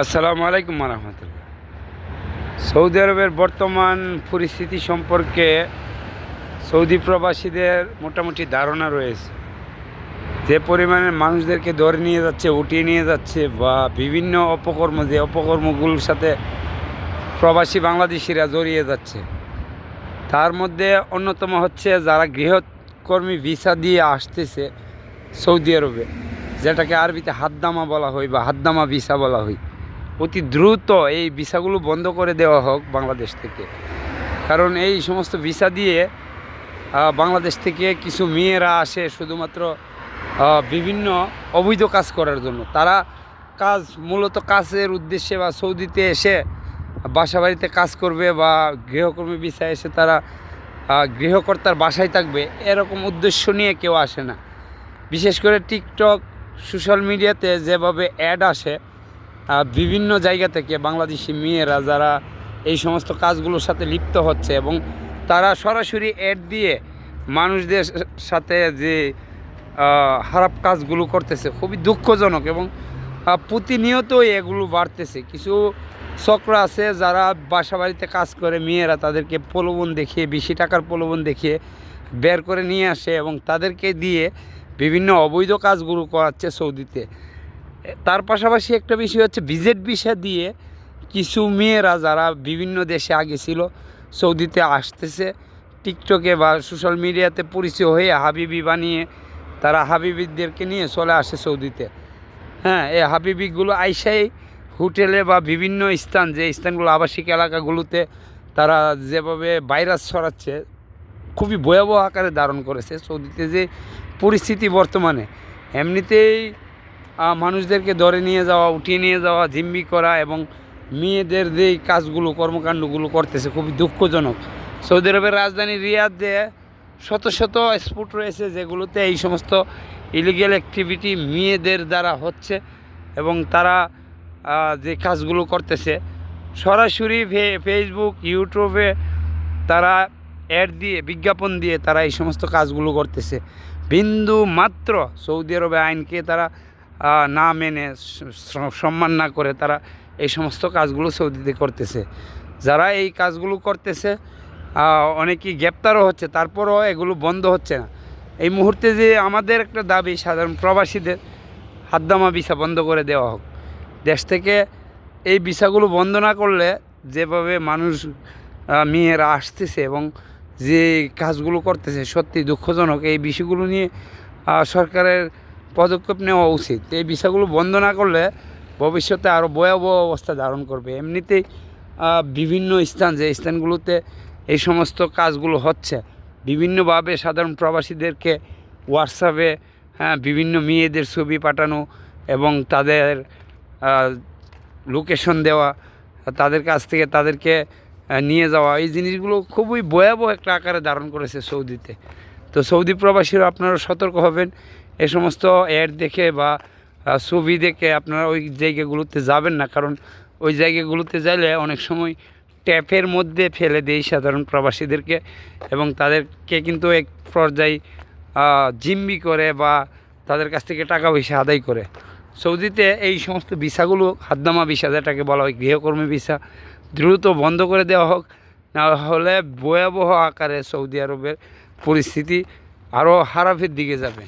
আসসালামু আলাইকুম রহমতুল্লাহ। সৌদি আরবের বর্তমান পরিস্থিতি সম্পর্কে সৌদি প্রবাসীদের মোটামুটি ধারণা রয়েছে। যে পরিমাণে মানুষদেরকে ধরে নিয়ে যাচ্ছে, উঠিয়ে নিয়ে যাচ্ছে বা বিভিন্ন অপকর্ম, যে অপকর্মগুলোর সাথে প্রবাসী বাংলাদেশিরা জড়িয়ে যাচ্ছে। তার মধ্যে অন্যতম হচ্ছে যারা গৃহকর্মী ভিসা দিয়ে আসতেছে সৌদি আরবে, যেটাকে আরবিতে হাদ্দামা বলা হয় বা হাদ্দামা ভিসা বলা হয়। অতি দ্রুত এই ভিসাগুলো বন্ধ করে দেওয়া হোক বাংলাদেশ থেকে। কারণ এই সমস্ত ভিসা দিয়ে বাংলাদেশ থেকে কিছু মেয়েরা আসে শুধুমাত্র বিভিন্ন অবৈধ কাজ করার জন্য। তারা কাজ, মূলত কাজের উদ্দেশ্যে বা সৌদিতে এসে বাসা বাড়িতে কাজ করবে বা গৃহকর্মী ভিসা এসে তারা গৃহকর্তার বাসায় থাকবে, এরকম উদ্দেশ্য নিয়ে কেউ আসে না। বিশেষ করে টিকটক, সোশ্যাল মিডিয়াতে যেভাবে অ্যাড আসে বিভিন্ন জায়গা থেকে বাংলাদেশি মেয়েরা যারা এই সমস্ত কাজগুলোর সাথে লিপ্ত হচ্ছে এবং তারা সরাসরি অ্যাড দিয়ে মানুষদের সাথে যে খারাপ কাজগুলো করতেছে, খুবই দুঃখজনক এবং প্রতিনিয়তই এগুলো বাড়তেছে। কিছু চক্র আছে যারা বাসা বাড়িতে কাজ করে, মেয়েরা তাদেরকে প্রলোভন দেখিয়ে, বেশি টাকার প্রলোভন দেখিয়ে বের করে নিয়ে আসে এবং তাদেরকে দিয়ে বিভিন্ন অবৈধ কাজগুলো করাচ্ছে সৌদিতে। তার পাশাপাশি একটা বিষয় হচ্ছে ভিজিট ভিসা দিয়ে কিছু মেয়েরা যারা বিভিন্ন দেশে আগে ছিল, সৌদিতে আসতেছে, টিকটকে বা সোশ্যাল মিডিয়াতে পরিচয় হয়ে হাবিবি বানিয়ে তারা হাবিবিদেরকে নিয়ে চলে আসে সৌদিতে। হ্যাঁ এই হাবিবিগুলো আইসাই হোটেলে বা বিভিন্ন স্থান, যে স্থানগুলো আবাসিক এলাকাগুলোতে তারা যেভাবে ভাইরাস ছড়াচ্ছে, খুবই ভয়াবহ আকারে ধারণ করেছে সৌদিতে যে পরিস্থিতি বর্তমানে। এমনিতেই মানুষদেরকে ধরে নিয়ে যাওয়া, উঠিয়ে নিয়ে যাওয়া, জিম্মি করা এবং মেয়েদের যে কাজগুলো, কর্মকাণ্ডগুলো করতেছে, খুবই দুঃখজনক। সৌদি আরবের রাজধানী রিয়াদে শত শত স্পট রয়েছে, যেগুলোতে এই সমস্ত ইলিগেল অ্যাক্টিভিটি মেয়েদের দ্বারা হচ্ছে এবং তারা যে কাজগুলো করতেছে, সরাসরি ফেসবুক ইউটিউবে তারা অ্যাড দিয়ে, বিজ্ঞাপন দিয়ে তারা এই সমস্ত কাজগুলো করতেছে। বিন্দু মাত্র সৌদি আরবে আইনকে তারা না মেনে সম্মান না করে তারা এই সমস্ত কাজগুলো সৌদিতে করতেছে। যারা এই কাজগুলো করতেছে অনেকেই গ্রেপ্তারও হচ্ছে, তারপরও এগুলো বন্ধ হচ্ছে না। এই মুহূর্তে যে আমাদের একটা দাবি, সাধারণ প্রবাসীদের হাদ্দামা ভিসা বন্ধ করে দেওয়া হোক। দেশ থেকে এই ভিসাগুলো বন্ধ না করলে যেভাবে মানুষ মেয়েরা আসতেছে এবং যে কাজগুলো করতেছে সত্যি দুঃখজনক। এই বিষয়গুলো নিয়ে সরকারের পদক্ষেপ নেওয়া উচিত। এই বিষয়গুলো বন্ধ না করলে ভবিষ্যতে আরও ভয়াবহ অবস্থা ধারণ করবে। এমনিতেই বিভিন্ন স্থান, যে স্থানগুলোতে এই সমস্ত কাজগুলো হচ্ছে, বিভিন্নভাবে সাধারণ প্রবাসীদেরকে হোয়াটসঅ্যাপে হ্যাঁ বিভিন্ন মেয়েদের ছবি পাঠানো এবং তাদের লোকেশন দেওয়া, তাদের কাছ থেকে তাদেরকে নিয়ে যাওয়া, এই জিনিসগুলো খুবই ভয়াবহ একটা আকারে ধারণ করেছে সৌদিতে। তো সৌদি প্রবাসীরা আপনারা সতর্ক হবেন। এ সমস্ত অ্যাড দেখে বা ছবি দেখে আপনারা ওই জায়গাগুলোতে যাবেন না। কারণ ওই জায়গাগুলোতে যাইলে অনেক সময় ট্যাপের মধ্যে ফেলে দেয় সাধারণ প্রবাসীদেরকে এবং তাদেরকে কিন্তু এক পর্যায়ে জিম্মি করে বা তাদের কাছ থেকে টাকা পয়সা আদায় করে। সৌদিতে এই সমস্ত ভিসাগুলো হাদ্দামা ভিসা যেটাকে বলা হয়, গৃহকর্মী ভিসা, দ্রুত বন্ধ করে দেওয়া হোক। না হলে ভয়াবহ আকারে সৌদি আরবের পরিস্থিতি আরও খারাপের দিকে যাবে।